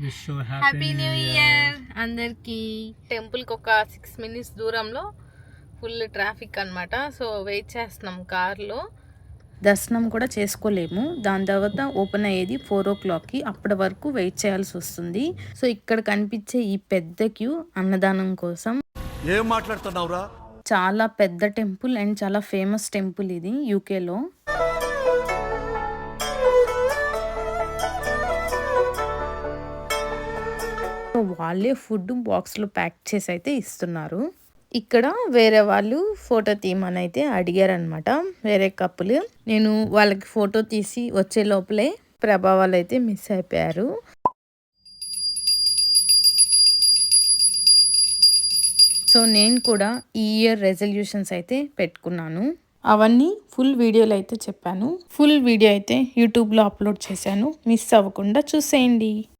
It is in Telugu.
హ్యాపీ న్యూ ఇయర్ అందరికి టెంపుల్కి ఒక సిక్స్ మినిట్స్ దూరంలో ఫుల్ ట్రాఫిక్ అన్నమాట. సో వెయిట్ చేస్తున్నాం కార్లో. దర్శనం కూడా చేసుకోలేము. దాని తర్వాత ఓపెన్ అయ్యేది ఫోర్ ఓ క్లాక్కి. అప్పటి వరకు వెయిట్ చేయాల్సి వస్తుంది. సో ఇక్కడ కనిపించే ఈ పెద్ద క్యూ అన్నదానం కోసం. ఏం మాట్లాడుతున్నావురా? చాలా పెద్ద టెంపుల్ అండ్ చాలా ఫేమస్ టెంపుల్ ఇది యూకేలో. వాళ్ళే ఫుడ్ బాక్స్లో ప్యాక్ చేసి అయితే ఇస్తున్నారు. ఇక్కడ వేరే వాళ్ళు ఫోటో తీయమని అయితే అడిగారనమాట వేరే కప్పులు నేను వాళ్ళకి ఫోటో తీసి వచ్చే లోపలే ప్రభావాలు అయితే మిస్ అయిపోయారు. సో నేను కూడా ఈ ఇయర్ రెజల్యూషన్స్ అయితే పెట్టుకున్నాను. అవన్నీ ఫుల్ వీడియోలు అయితే చెప్పాను. ఫుల్ వీడియో అయితే యూట్యూబ్లో అప్లోడ్ చేశాను. మిస్ అవ్వకుండా చూసేయండి.